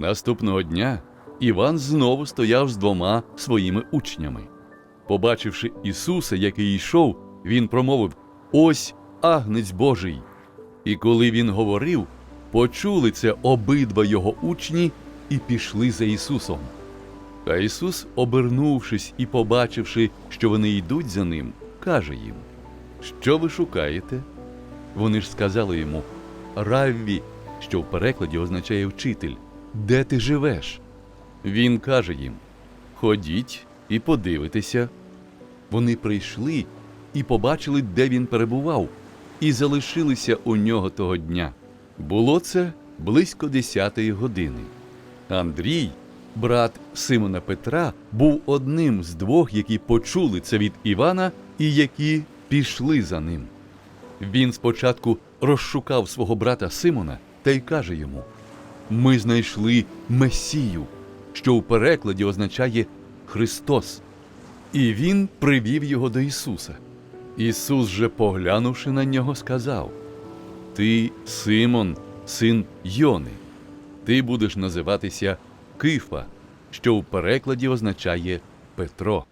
Наступного дня Іван знову стояв з двома своїми учнями. Побачивши Ісуса, який йшов, він промовив: Ось агнець Божий. І коли він говорив, почули це обидва його учні і пішли за Ісусом. А Ісус, обернувшись і побачивши, що вони йдуть за ним, каже їм: Що ви шукаєте? Вони ж сказали йому Равві, що в перекладі означає вчитель, де ти живеш? Він каже їм: Ходіть і подивитеся. Вони прийшли і побачили, де він перебував, і залишилися у нього того дня. Було це близько десятої години. Андрій, брат Симона Петра, був одним з двох, які почули це від Івана і які пішли за ним. Він спочатку розшукав свого брата Симона та й каже йому: Ми знайшли Месію, що у перекладі означає Христос. І він привів його до Ісуса. Ісус же, поглянувши на нього, сказав: Ти, Симон, син Йони, ти будеш називатися Кифа, що в перекладі означає Петро.